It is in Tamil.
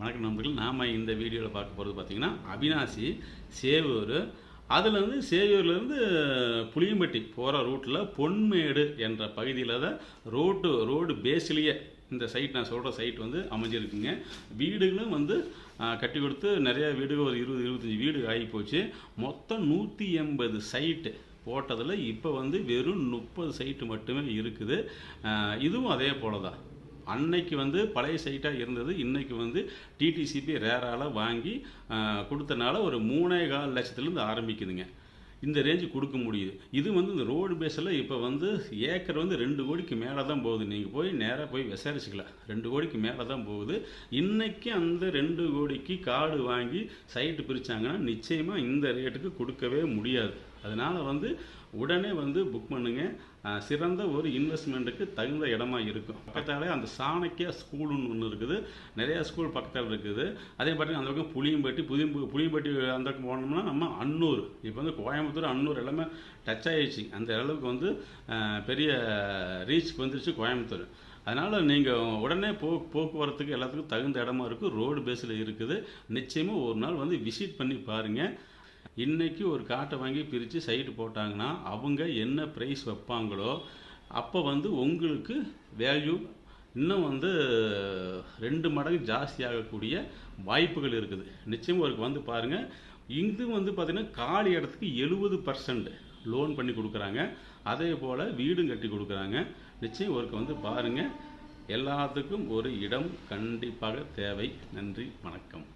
வணக்கம் நண்பர்கள். நாம் இந்த வீடியோவில் பார்க்க போகிறது பார்த்திங்கன்னா அவினாசி சேவூர். அதுலேருந்து சேவூர்லேருந்து புளியம்பட்டி போகிற ரூட்டில் பொன்மேடு என்ற பகுதியில் தான் ரோட்டு ரோடு பேஸ்லேயே இந்த சைட் நான் சொல்கிற சைட் வந்து அமைஞ்சிருக்குங்க. வீடுகளும் வந்து கட்டி கொடுத்து நிறைய வீடுகள் ஒரு இருபது இருபத்தஞ்சி வீடு ஆகி போச்சு மொத்தம் நூற்றி எண்பது சைட்டு போட்டதில் இப்போ வந்து வெறும் முப்பது சைட்டு மட்டுமே இருக்குது. இதுவும் அதே போல தான் அன்னைக்கு வந்து பழைய சைட்டாக இருந்தது. இன்னைக்கு வந்து டிடிசிபி ரேரால் வாங்கி கொடுத்தனால ஒரு மூணே கால் லட்சத்துலேருந்து ஆரம்பிக்குதுங்க. இந்த ரேஞ்சு கொடுக்க முடியுது. இது வந்து இந்த ரோடு பேஸில் இப்போ வந்து ஏக்கர் வந்து ரெண்டு கோடிக்கு மேலே தான் போகுது. நீங்கள் போய் நேராக போய் விசாரிச்சுக்கலாம். ரெண்டு கோடிக்கு மேலே தான் போகுது. இன்றைக்கி அந்த ரெண்டு கோடிக்கு காடு வாங்கி சைட்டு பிரித்தாங்கன்னா நிச்சயமாக இந்த ரேட்டுக்கு கொடுக்கவே முடியாது. அதனால் வந்து உடனே வந்து புக் பண்ணுங்க. சிறந்த ஒரு இன்வெஸ்ட்மெண்ட்டுக்கு தகுந்த இடமா இருக்கும். பக்கத்தாலே அந்த சாணக்கியா ஸ்கூலுன்னு ஒன்று இருக்குது. நிறைய ஸ்கூல் பக்கத்தில் இருக்குது. அதே பார்த்தீங்கன்னா அந்த பக்கம் புளியம்பட்டி புதிய புளியம்பட்டி அந்த பக்கம் போனோம்னா நம்ம அன்னூர். இப்போ வந்து கோயம்புத்தூர் அன்னூர் எல்லாமே டச் ஆயிடுச்சு. அந்த அளவுக்கு வந்து பெரிய ரீச்சுக்கு வந்துருச்சு கோயம்புத்தூர். அதனால் நீங்கள் உடனே போ போக்குவரத்துக்கு எல்லாத்துக்கும் தகுந்த இடமா இருக்குது ரோடு பேஸில் இருக்குது. நிச்சயமாக ஒரு நாள் வந்து விசிட் பண்ணி பாருங்கள் இன்றைக்கி ஒரு காட்டை வாங்கி பிரித்து சைட்டு போட்டாங்கன்னா அவங்க என்ன ப்ரைஸ் வைப்பாங்களோ அப்போ வந்து உங்களுக்கு வேல்யூ இன்னும் வந்து ரெண்டு மடங்கு ஜாஸ்தியாகக்கூடிய வாய்ப்புகள் இருக்குது. நிச்சயம் ஒரு வந்து பாருங்கள் இது வந்து பார்த்திங்கன்னா காலி இடத்துக்கு எழுபது பர்சன்ட் லோன் பண்ணி கொடுக்குறாங்க. அதே போல் வீடும் கட்டி கொடுக்குறாங்க. நிச்சயம் ஒருக்கு வந்து பாருங்கள் எல்லாத்துக்கும் ஒரு இடம் கண்டிப்பாக தேவை. நன்றி வணக்கம்.